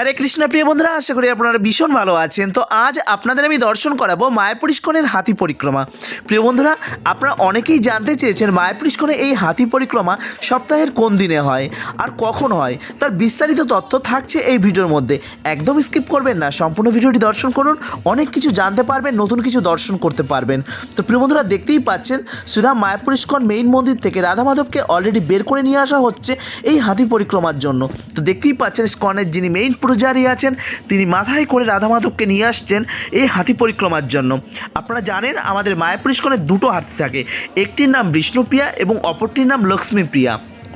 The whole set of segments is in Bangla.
হরে কৃষ্ণ, প্রিয় বন্ধুরা, আশা করি আপনারা ভীষণ ভালো আছেন। তো আজ আপনাদের আমি দর্শন করাবো মায়াপুর ইস্কনের হাতি পরিক্রমা। প্রিয় বন্ধুরা, আপনারা অনেকেই জানতে চেয়েছেন মায়াপুর এই হাতি পরিক্রমা সপ্তাহের কোন দিনে হয় আর কখন হয়। তার বিস্তারিত তথ্য থাকছে এই ভিডিওর মধ্যে। একদম স্কিপ করবেন না, সম্পূর্ণ ভিডিওটি দর্শন করুন। অনেক কিছু জানতে পারবেন, নতুন কিছু দর্শন করতে পারবেন। তো প্রিয় বন্ধুরা, দেখতেই পাচ্ছেন, শ্রীরাম মায়াপুর ইস্কন মেইন মন্দির থেকে রাধা মাধবকে অলরেডি বের করে নিয়ে আসা হচ্ছে এই হাতি পরিক্রমার জন্য। তো দেখতেই পাচ্ছেন ইস্কনের যিনি মেইন পূজারী আছেন, তিনি মাথায় করে রাধা মাধবকে নিয়ে আসছেন এই হাতি পরিক্রমার জন্য। আপনারা জানেন, আমাদের মায়াপুর ইস্কনে দুটো হাতি থাকে, একটির নাম বিষ্ণুপ্রিয়া এবং অপরটির নাম লক্ষ্মীপ্রিয়া।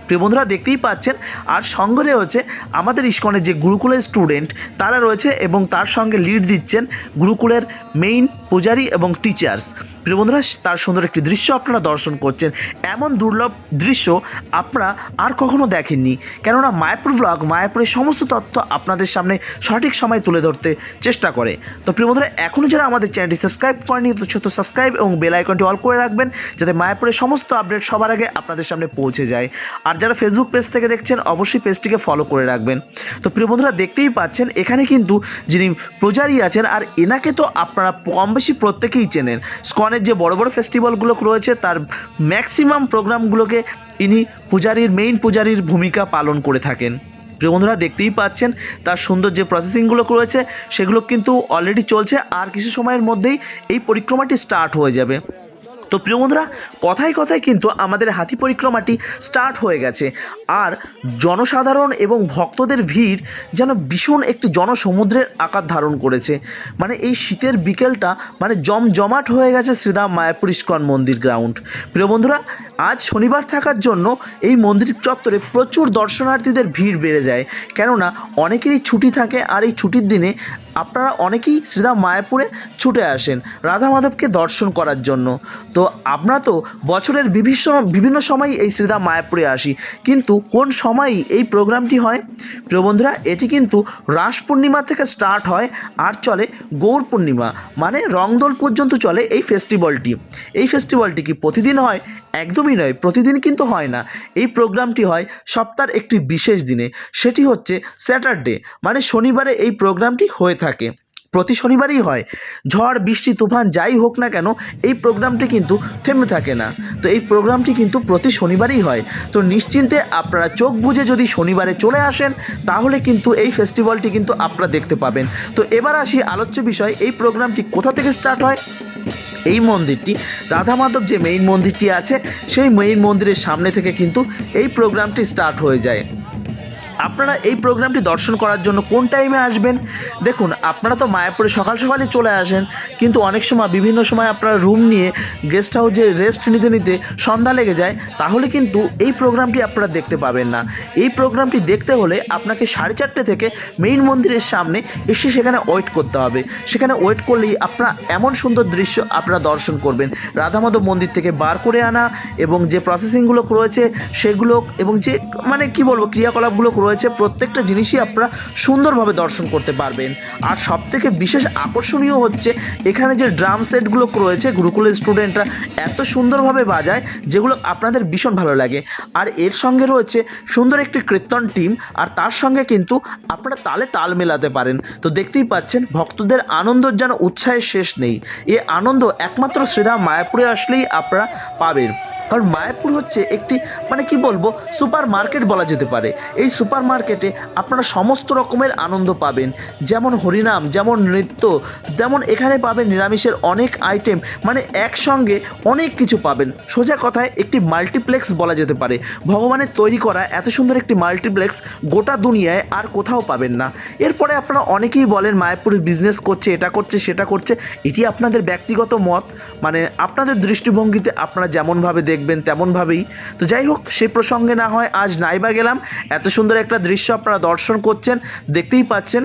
প্রিয় বন্ধুরা, দেখতেই পাচ্ছেন, আর সঙ্গে রয়েছে আমাদের ইস্কনের যে গুরুকুলের স্টুডেন্ট, তারা রয়েছে এবং তার সঙ্গে লিড দিচ্ছেন গুরুকুলের মেইন পূজারী এবং টিচার্স প্রিয় বন্ধুরা, তার সুন্দর একটি দৃশ্য আপনারা দর্শন করছেন। এমন দুর্লভ দৃশ্য আপনারা আর কখনো দেখেননি। কেননা মায়াপুর ব্লগ মায়াপুরের সমস্ত তথ্য আপনাদের সামনে সঠিক সময় তুলে ধরতে চেষ্টা করে। তো প্রিয় বন্ধুরা, এখনও যারা আমাদের চ্যানেলটি সাবস্ক্রাইব করেনি তো ছোট সাবস্ক্রাইব এবং বেল আইকনটি অল করে রাখবেন, যাতে মায়াপুরের সমস্ত আপডেট সবার আগে আপনাদের সামনে পৌঁছে যায়। আর যারা ফেসবুক পেজ থেকে দেখছেন, অবশ্যই পেজটিকে ফলো করে রাখবেন। তো প্রিয় বন্ধুরা, দেখতেই পাচ্ছেন, এখানে কিন্তু যিনি প্রজারী আছেন, আর এনাকে তো আপনারা কম প্রত্যেকেই চেনেন। স্কনের যে বড় বড় ফেস্টিভ্যালগুলো রয়েছে, তার ম্যাক্সিমাম প্রোগ্রামগুলোকে ইনি পূজারীর মেইন পূজারীর ভূমিকা পালন করে থাকেন। প্রিয় বন্ধুরা, দেখতেই পাচ্ছেন, তার সুন্দর যে প্রসেসিংগুলো রয়েছে, সেগুলো কিন্তু অলরেডি চলছে। আর কিছু সময়ের মধ্যেই এই পরিক্রমাটি স্টার্ট হয়ে যাবে। তো প্রিয় বন্ধুরা, কথায় কথায় কিন্তু আমাদের হাতি পরিক্রমাটি স্টার্ট হয়ে গেছে। আর জনসাধারণ এবং ভক্তদের ভিড় যেন ভীষণ একটি জনসমুদ্রের আকার ধারণ করেছে। মানে এই শীতের বিকেলটা মানে জমজমাট হয়ে গেছে শ্রীরাম মায়াপুর ইস্কন মন্দির গ্রাউন্ড প্রিয় বন্ধুরা, আজ শনিবার থাকার জন্য এই মন্দির চত্বরে প্রচুর দর্শনার্থীদের ভিড় বেড়ে যায়। কেননা অনেকেরই ছুটি থাকে আর এই ছুটির দিনে আপনারা অনেকেই শ্রীরাম মায়াপুরে ছুটে আসেন রাধা মাধবকে দর্শন করার জন্য। তো আমরা তো বছরের বিভিন্ন বিভিন্ন সময় এই শ্রীরাম মায়াপুরে আসি। কিন্তু কোন সময়ই এই প্রোগ্রামটি হয়? প্রিয় বন্ধুরা, এটি কিন্তু রাস পূর্ণিমা থেকে স্টার্ট হয় আর চলে গৌর পূর্ণিমা মানে রংদোল পর্যন্ত চলে এই ফেস্টিভ্যালটি এই ফেস্টিভ্যালটি কি প্রতিদিন হয়? একদমই নয়, প্রতিদিন কিন্তু হয় না। এই প্রোগ্রামটি হয় সপ্তাহের একটি বিশেষ দিনে, সেটি হচ্ছে স্যাটারডে মানে শনিবারে এই প্রোগ্রামটি হয়ে থাকে। প্রতি শনিবারই হয়। ঝড়, বৃষ্টি, তুফান যাই হোক না কেন, এই প্রোগ্রামটি কিন্তু থেমে থাকে না। তো এই প্রোগ্রামটি কিন্তু প্রতি শনিবারই হয়। তো নিশ্চিন্তে আপনারা চোখ বুঝে যদি শনিবারে চলে আসেন, তাহলে কিন্তু এই ফেস্টিভ্যালটি কিন্তু আপনারা দেখতে পাবেন। তো এবার আসি আলোচ্য বিষয়, এই প্রোগ্রামটি কোথা থেকে স্টার্ট হয়? এই মন্দিরটি রাধা মাধব যে মেইন মন্দিরটি আছে, সেই মেইন মন্দিরের সামনে থেকে কিন্তু এই প্রোগ্রামটি স্টার্ট হয়ে যায়। আপনারা এই প্রোগ্রামটি দর্শন করার জন্য কোন টাইমে আসবেন? দেখুন, আপনারা তো মায়াপুরে সকাল সকালে চলে আসেন, কিন্তু অনেক সময়, বিভিন্ন সময় আপনারা রুম নিয়ে গেস্ট হাউসে রেস্ট নিতে নিতে সন্ধ্যা লেগে যায়, তাহলে কিন্তু এই প্রোগ্রামটি আপনারা দেখতে পাবেন না। এই প্রোগ্রামটি দেখতে হলে আপনাকে সাড়ে চারটে থেকে মেইন মন্দিরের সামনে এসে সেখানে ওয়েট করতে হবে। সেখানে ওয়েট করলেই আপনারা এমন সুন্দর দৃশ্য আপনারা দর্শন করবেন। রাধামাধব মন্দির থেকে বার করে আনা এবং যে প্রসেসিংগুলো রয়েছে, সেগুলো এবং যে মানে কি বলব, ক্রিয়াকলাপগুলো রয়েছে, প্রত্যেকটা জিনিসই আপনারা সুন্দরভাবে দর্শন করতে পারবেন। আর সবথেকে বিশেষ আকর্ষণীয় হচ্ছে, এখানে যে ড্রাম সেটগুলো রয়েছে, গুরুকুলের স্টুডেন্টরা এত সুন্দরভাবে বাজায়, যেগুলো আপনাদের ভীষণ ভালো লাগে। আর এর সঙ্গে রয়েছে সুন্দর একটি কীর্তন টিম, আর তার সঙ্গে কিন্তু আপনারা তালে তাল মেলাতে পারেন। তো দেখতেই পাচ্ছেন, ভক্তদের আনন্দর যেন উৎসাহের শেষ নেই। এ আনন্দ একমাত্র শ্রীরাম মায়াপুরে আসলেই আপনারা পাবেন। কারণ মায়াপুর হচ্ছে একটি মানে কি বলব সুপার মার্কেট বলা যেতে পারে। এই সুপার মার্কেটে আপনারা সমস্ত রকমের আনন্দ পাবেন। যেমন হরিনাম, যেমন নৃত্য যেমন এখানে পাবেন নিরামিষের অনেক আইটেম মানে একসঙ্গে অনেক কিছু পাবেন। সোজা কথায় একটি মাল্টিপ্লেক্স বলা যেতে পারে। ভগবানের তৈরি করা এত সুন্দর একটি মাল্টিপ্লেক্স গোটা দুনিয়ায় আর কোথাও পাবেন না। এরপরে আপনারা অনেকেই বলেন, মায়াপুরে বিজনেস করছে, এটা করছে, সেটা করছে। এটি আপনাদের ব্যক্তিগত মত মানে আপনাদের দৃষ্টিভঙ্গিতে আপনারা যেমনভাবে দেখবেন তেমনভাবেই। তো যাই হোক, সে প্রসঙ্গে না হয় আজ নাইবা গেলাম। এত সুন্দর একটা দৃশ্য আপনারা দর্শন করছেন, দেখতেই পাচ্ছেন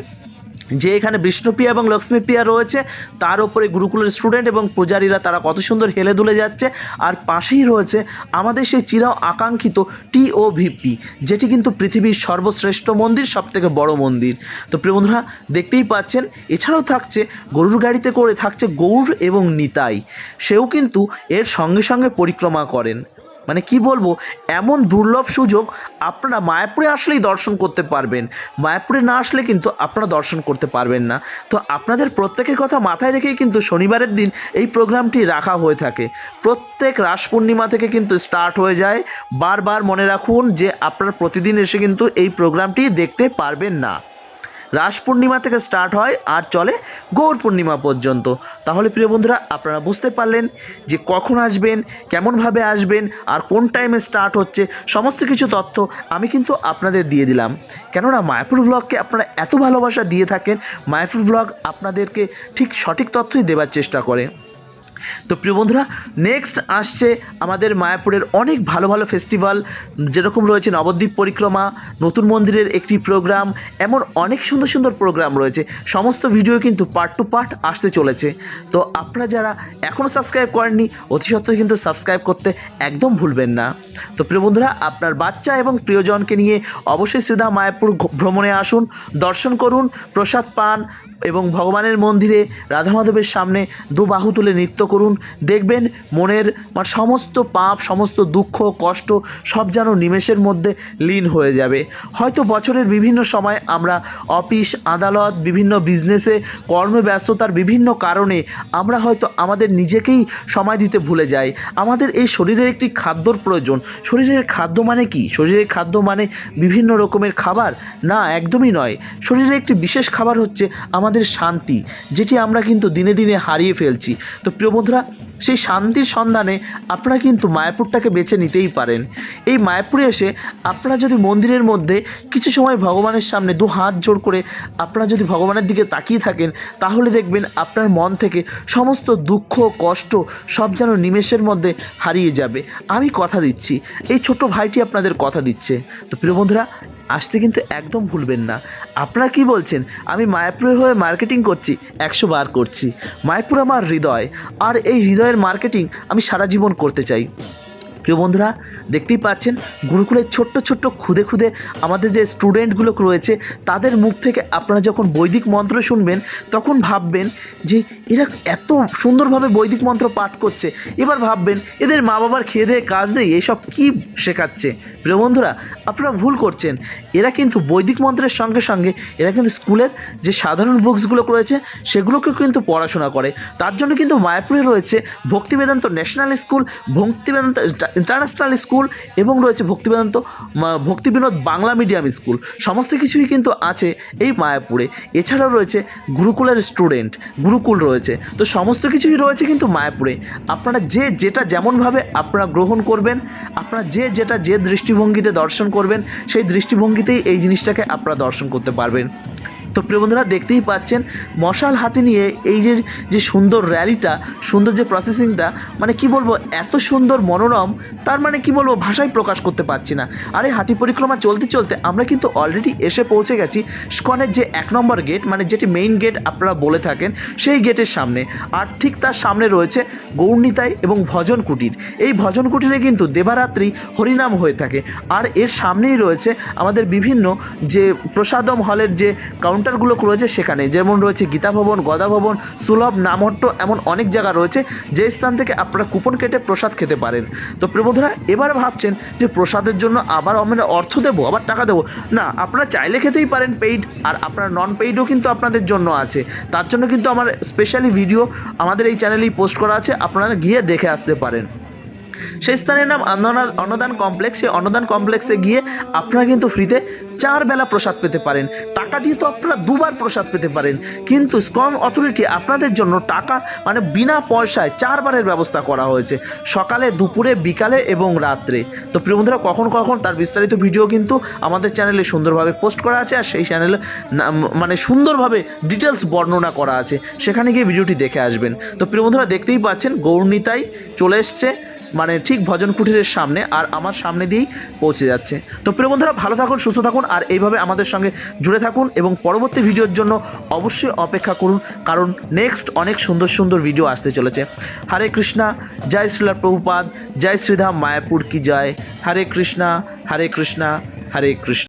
যে এখানে বিষ্ণুপ্রিয়া এবং লক্ষ্মীপ্রিয়া রয়েছে। তার উপরে গুরুকুলের স্টুডেন্ট এবং পূজারীরা তারা কত সুন্দর হেলে দুলে যাচ্ছে। আর পাশেই রয়েছে আমাদের সেই চির আকাঙ্ক্ষিত টিওভিপি যেটি কিন্তু পৃথিবীর সর্বশ্রেষ্ঠ মন্দির, সবথেকে বড় মন্দির। তো বন্ধুরা, দেখতেই পাচ্ছেন, এছাড়াও থাকছে, গরুর গাড়িতে করে থাকছে গৌর এবং নিতাই। সেও কিন্তু এর সঙ্গে সঙ্গে পরিক্রমা করেন। মানে কি বলব, এমন দুর্লভ সুযোগ আপনারা মায়াপুরে আসলেই দর্শন করতে পারবেন। মায়াপুরে না আসলে কিন্তু আপনারা দর্শন করতে পারবেন না। তো আপনাদের প্রত্যেকের কথা মাথায় রেখেই কিন্তু শনিবারের দিন এই প্রোগ্রামটি রাখা হয়ে থাকে। প্রত্যেক রাস পূর্ণিমা থেকে কিন্তু স্টার্ট হয়ে যায়। বারবার মনে রাখুন যে আপনারা প্রতিদিন এসে কিন্তু এই প্রোগ্রামটি দেখতে পারবেন না। রাস পূর্ণিমা থেকে স্টার্ট হয় আর চলে গৌর পূর্ণিমা পর্যন্ত। তাহলে প্রিয় বন্ধুরা, আপনারা বুঝতে পারলেন যে কখন আসবেন, কেমনভাবে আসবেন, আর কোন টাইমে স্টার্ট হচ্ছে, সমস্ত কিছু তথ্য আমি কিন্তু আপনাদের দিয়ে দিলাম। কেননা মায়াপুর ব্লগকে আপনারা এত ভালোবাসা দিয়ে থাকেন, মায়াপুর ব্লগ আপনাদেরকে ঠিক সঠিক তথ্যই দেবার চেষ্টা করে। তো প্রিয় বন্ধুরা নেক্সট আসছে আমাদের মায়াপুরের অনেক ভালো ভালো ফেস্টিভ্যাল যেরকম রয়েছে নবদ্বীপ পরিক্রমা, নতুন মন্দিরের একটি প্রোগ্রাম এমন অনেক সুন্দর সুন্দর প্রোগ্রাম রয়েছে। সমস্ত ভিডিও কিন্তু পার্ট টু পার্ট আসতে চলেছে। তো আপনারা যারা এখনও সাবস্ক্রাইব করেননি, অতি সত্ত্বেও কিন্তু সাবস্ক্রাইব করতে একদম ভুলবেন না। তো প্রিয় বন্ধুরা, আপনার বাচ্চা এবং প্রিয়জনকে নিয়ে অবশ্যই সিধা মায়াপুর ভ্রমণে আসুন, দর্শন করুন, প্রসাদ পান এবং ভগবানের মন্দিরে রাধা মাধবের সামনে দু বাহু তুলে নৃত্য করুন। দেখবেন মনের মানে সমস্ত পাপ, সমস্ত দুঃখ, কষ্ট সব যেন নিমেষের মধ্যে লীন হয়ে যাবে। হয়তো বছরের বিভিন্ন সময় আমরা অফিস, আদালত, বিভিন্ন বিজনেসে কর্মব্যস্ততার বিভিন্ন কারণে আমরা হয়তো আমাদের নিজেকেই সময় দিতে ভুলে যাই। আমাদের এই শরীরের একটি খাদ্যর প্রয়োজন। শরীরের খাদ্য মানে কি? শরীরের খাদ্য মানে বিভিন্ন রকমের খাবার? না, একদমই নয়। শরীরের একটি বিশেষ খাবার হচ্ছে আমাদের শান্তি, যেটি আমরা কিন্তু দিনে দিনে হারিয়ে ফেলছি। তো প্রিয় বন্ধুরা, সেই শান্তির সন্ধানে আপনারা কিন্তু মায়াপুরটাকে বেছে নিতেই পারেন। এই মায়াপুরে এসে আপনারা যদি মন্দিরের মধ্যে কিছু সময় ভগবানের সামনে দু হাত জোর করে আপনারা যদি ভগবানের দিকে তাকিয়ে থাকেন, তাহলে দেখবেন আপনার মন থেকে সমস্ত দুঃখ, কষ্ট সব যেন নিমেষের মধ্যে হারিয়ে যাবে। আমি কথা দিচ্ছি। এই ছোট ভাইটি আপনাদের কথা দিচ্ছে। তো প্রিয় বন্ধুরা আসতে কিন্তু একদম ভুলবেন না। আপনারা কি বলছেন? আমি মায়াপুরের হয়ে মার্কেটিং করছি, একশো বার করছি। মায়াপুর আমার হৃদয়, আর এই হৃদয়ের মার্কেটিং আমি সারা জীবন করতে চাই। প্রিয় বন্ধুরা, দেখতেই পাচ্ছেন গুরুকুলের ছোট্ট ছোট্ট খুদে খুদে আমাদের যে স্টুডেন্টগুলো রয়েছে, তাদের মুখ থেকে আপনারা যখন বৈদিক মন্ত্র শুনবেন, তখন ভাববেন যে এরা এত সুন্দরভাবে বৈদিক মন্ত্র পাঠ করছে। এবার ভাববেন এদের মা বাবার খেয়ে দেয়ে কাজ নেই এইসব কী শেখাচ্ছে? প্রিয় বন্ধুরা, আপনারা ভুল করছেন। এরা কিন্তু বৈদিক মন্ত্রের সঙ্গে সঙ্গে এরা কিন্তু স্কুলের যে সাধারণ বুকসগুলো রয়েছে, সেগুলোকেও কিন্তু পড়াশোনা করে। তার জন্য কিন্তু মায়াপুরে রয়েছে Bhaktivedanta national school, Bhaktivedanta international school এবং রয়েছে ভক্তিবেদান্ত মা- ভক্তিবিনোদ বাংলা মিডিয়াম স্কুল। সমস্ত কিছুই কিন্তু আছে এই মায়াপুরে। এছাড়াও রয়েছে গুরুকুলের স্টুডেন্ট, গুরুকুল রয়েছে। তো সমস্ত কিছুই রয়েছে কিন্তু মায়াপুরে। আপনারা যে যেটা যেমনভাবে আপনারা গ্রহণ করবেন, আপনারা যে যেটা যে দৃষ্টিভঙ্গিতে দর্শন করবেন, সেই দৃষ্টিভঙ্গিতেই এই জিনিসটাকে আপনারা দর্শন করতে পারবেন। তো প্রিয় বন্ধুরা, দেখতেই পাচ্ছেন, মশাল হাতে নিয়ে এই যে যে সুন্দর র্যালিটা, সুন্দর যে প্রসেসিংটা মানে কি বলব, এত সুন্দর মনোরম, তার মানে কি বলব ভাষায় প্রকাশ করতে পারছি না। আর এই হাতি পরিক্রমা চলতে চলতে আমরা কিন্তু অলরেডি এসে পৌঁছে গেছি স্কনের যে এক নম্বর গেট মানে যেটি মেইন গেট আপনারা বলে থাকেন, সেই গেটের সামনে। আর ঠিক তার সামনে রয়েছে গৌরনীতাই এবং ভজন কুটির। এই ভজন কুটিরে কিন্তু দেবারাত্রি হরিনাম হয়ে থাকে। আর এর সামনেই রয়েছে আমাদের বিভিন্ন যে প্রসাদম হলের যে কাউন্টারগুলো রয়েছে সেখানে। যেমন রয়েছে গীতা ভবন, গদা ভবন, সুলভ, নামহট্ট এমন অনেক জায়গা রয়েছে যে স্থান থেকে আপনারা কুপন কেটে প্রসাদ খেতে পারেন। তো প্রবন্ধুরা এবার ভাবছেন যে প্রসাদের জন্য আবার আমরা অর্থ দেবো, আবার টাকা দেবো? না, আপনারা চাইলে খেতেই পারেন পেইড আর আপনার নন পেইডও কিন্তু আপনাদের জন্য আছে। তার জন্য কিন্তু আমার স্পেশালি ভিডিও আমাদের এই চ্যানেলেই পোস্ট করা আছে, আপনারা গিয়ে দেখে আসতে পারেন। সেই স্থানের নাম অন্নদা- অন্নদান কমপ্লেক্স সেই অন্নদান কমপ্লেক্সে গিয়ে আপনারা কিন্তু ফ্রিতে চার বেলা প্রসাদ পেতে পারেন। টাকা দিয়ে তো আপনারা দুবার প্রসাদ পেতে পারেন। কিন্তু স্কম অথরিটি আপনাদের জন্য টাকা মানে বিনা পয়সায় চারবারের ব্যবস্থা করা হয়েছে। সকালে, দুপুরে, বিকালে এবং রাত্রে। তো প্রিয় বন্ধুরা, কখন কখন তার বিস্তারিত ভিডিও কিন্তু আমাদের চ্যানেলে সুন্দরভাবে পোস্ট করা আছে আর সেই চ্যানেলে মানে সুন্দরভাবে ডিটেলস বর্ণনা করা আছে। সেখানে গিয়ে ভিডিওটি দেখে আসবেন। তো প্রিয় বন্ধুরা, দেখতেই পাচ্ছেন গৌরনীতাই চলে এসছে। মানে ঠিক ভজন কুঠিরের সামনে আর আমার সামনে দিয়েই পৌঁছে যাচ্ছে। তো প্রিয় বন্ধুরা, ভালো থাকুন, সুস্থ থাকুন আর এইভাবে আমাদের সঙ্গে জুড়ে থাকুন এবং পরবর্তী ভিডিওর জন্য অবশ্যই অপেক্ষা করুন কারণ নেক্সট অনেক সুন্দর সুন্দর ভিডিও আসতে চলেছে। হরে কৃষ্ণা, জয় শ্রীলা প্রভুপাদ, জয় শ্রীধাম মায়াপুর কি জয়? হরে কৃষ্ণা হরে কৃষ্ণা, হরে কৃষ্ণ।